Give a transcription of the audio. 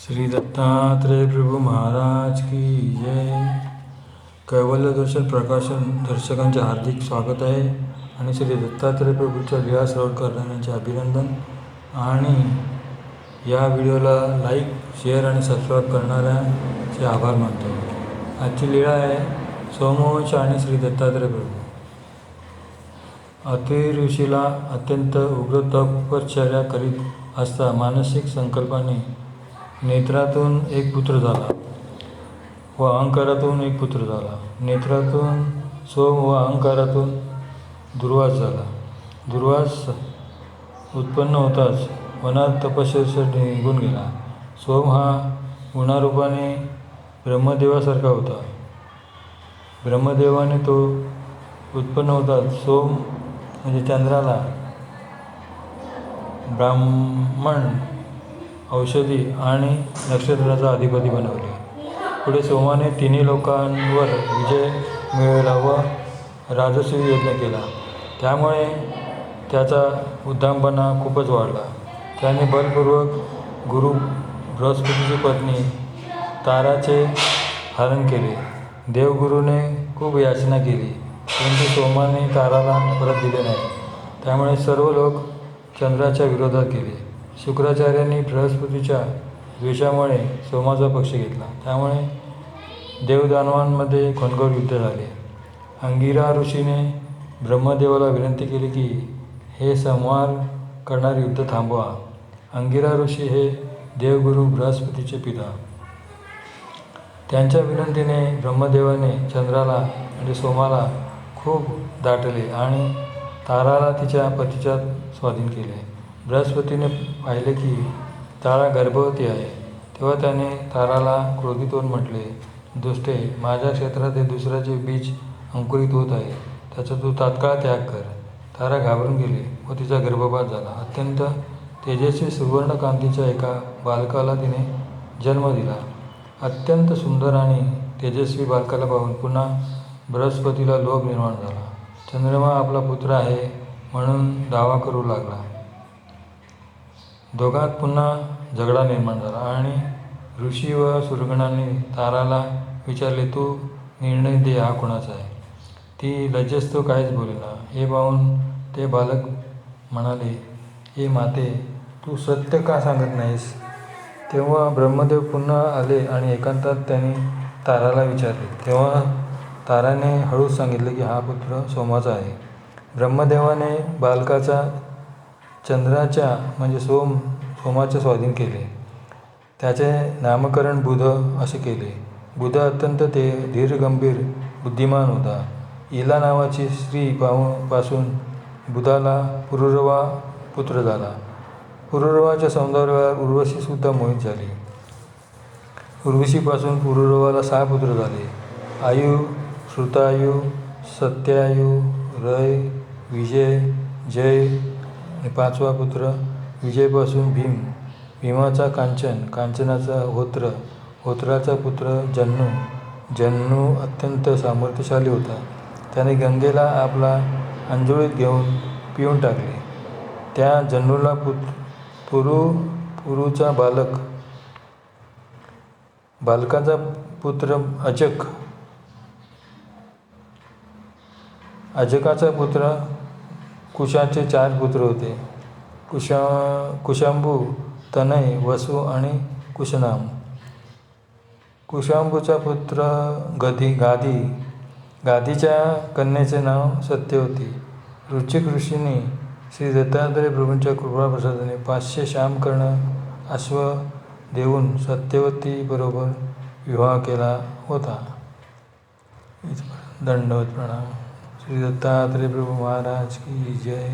श्री दत्तात्रेय प्रभू महाराज की जय. कैवल्य दर्शन प्रकाशन दर्शकांचे हार्दिक स्वागत आहे आणि श्री दत्तात्रेय प्रभूच्या लिळा श्रवण करणाऱ्यांचे अभिनंदन. आणि या व्हिडिओला लाईक शेअर आणि सबस्क्राईब करणाऱ्यांचे आभार मानतो. आजची लीळा आहे सोमवंश आणि श्री दत्तात्रेय प्रभू. अतिऋषीला अत्यंत उग्र तपश्चर्या करीत असता मानसिक संकल्पाने नेत्रातून एक पुत्र झाला व अहंकारातून एक पुत्र झाला. नेत्रातून सोम व अहंकारातून दुर्वास झाला. दुर्वास उत्पन्न होताच वनात तपश्चर्यासाठी निघून गेला. सोम हा गुणारूपाने ब्रह्मदेवासारखा होता. ब्रह्मदेवाने तो उत्पन्न होताच. सोम म्हणजे चंद्राला ब्राह्मण औषधी आणि नक्षत्राचा अधिपती बनवले. पुढे सोमाने तिन्ही लोकांवर विजय मिळवला व राजसूय यज्ञ केला. त्यामुळे त्याचा उद्दामपणा खूपच वाढला. त्याने बलपूर्वक गुरु बृहस्पतीची पत्नी ताराचे हरण केले. देवगुरूने खूप याचना केली परंतु सोमाने ताराला परत दिले नाही. त्यामुळे सर्व लोक चंद्राच्या विरोधात गेले. शुक्राचार्यांनी बृहस्पतीच्या द्वेषामुळे सोमाचा पक्ष घेतला. त्यामुळे देवदानवांमध्ये घनघोर युद्ध झाले. अंगिरा ऋषीने ब्रह्मदेवाला विनंती केली की हे संहार करणारे युद्ध थांबवा. अंगिरा ऋषी हे देवगुरू बृहस्पतीचे पिता. त्यांच्या विनंतीने ब्रह्मदेवाने चंद्राला म्हणजे सोमाला खूप दाटले आणि ताराला तिच्या पतीच्या स्वाधीन केले. बृहस्पतीने पाहिले की तारा गर्भवती आहे. तेव्हा त्याने ताराला क्रोधित होऊन म्हटले दुष्टे माझ्या क्षेत्रात हे दुसऱ्याचे बीज अंकुरित होत आहे. त्याचा तू तात्काळ त्याग कर. तारा घाबरून गेली व तिचा गर्भपात झाला. अत्यंत तेजस्वी सुवर्णकांतीच्या एका बालकाला तिने जन्म दिला. अत्यंत सुंदर आणि तेजस्वी बालकाला पाहून पुन्हा बृहस्पतीला लोभ निर्माण झाला. चंद्रमा आपला पुत्र आहे म्हणून दावा करू लागला. दोघात पुन्हा झगडा निर्माण झाला आणि ऋषी व सुरगणांनी ताराला विचारले तू निर्णय दे हा कोणाचा आहे? ती लज्जस्तो काहीच बोलेना हे पाहून ते बालक म्हणाले हे माते तू सत्य का सांगत नाहीस? तेव्हा ब्रह्मदेव पुन्हा आले आणि एकांतात त्यांनी ताराला विचारले. तेव्हा ताराने हळूच सांगितले की हा पुत्र सोमाचा आहे. ब्रह्मदेवाने बालकाचा चंद्राच्या म्हणजे सोम सोमाचे स्वाधीन केले. त्याचे नामकरण बुध असे केले. बुध अत्यंत ते धीरगंभीर बुद्धिमान होता. इला नावाची स्त्री पाहू पासून बुधाला पुरुरवा पुत्र झाला. पुरुरवाच्या सौंदर्यावर उर्वशीसुद्धा मोहित झाली. उर्वशीपासून पुरुरवाला सहा पुत्र झाले. आयु श्रुतायु सत्यायु रय विजय जय पाचवा पुत्र विजयपासून भीम. भीमाचा कांचन कांचनाचा होत्र होत्राचा पुत्र जन्नू. जन्नू अत्यंत सामर्थ्यशाली होता. त्याने गंगेला आपला अंजुळीत घेऊन पिऊन टाकले. त्या जन्नूला पुत पुरु पुरुचा बालक बालकाचा पुत्र अजक अजकाचा पुत्र कुशाचे चार पुत्र होते. कुशा कुशांबू तनय वसु आणि कुशनाम. कुशांबूचा पुत्र गधी गादी गादीच्या कन्येचे नाव सत्य होती. रुचिक ऋषींनी श्री दत्तात्रय प्रभूंच्या कृपाप्रसादाने पाचशे श्यामकर्ण अश्व देऊन सत्यवतीबरोबर विवाह केला होता. दंडवत प्रणाम. श्री दत्तात्रय प्रभू महाराज की जय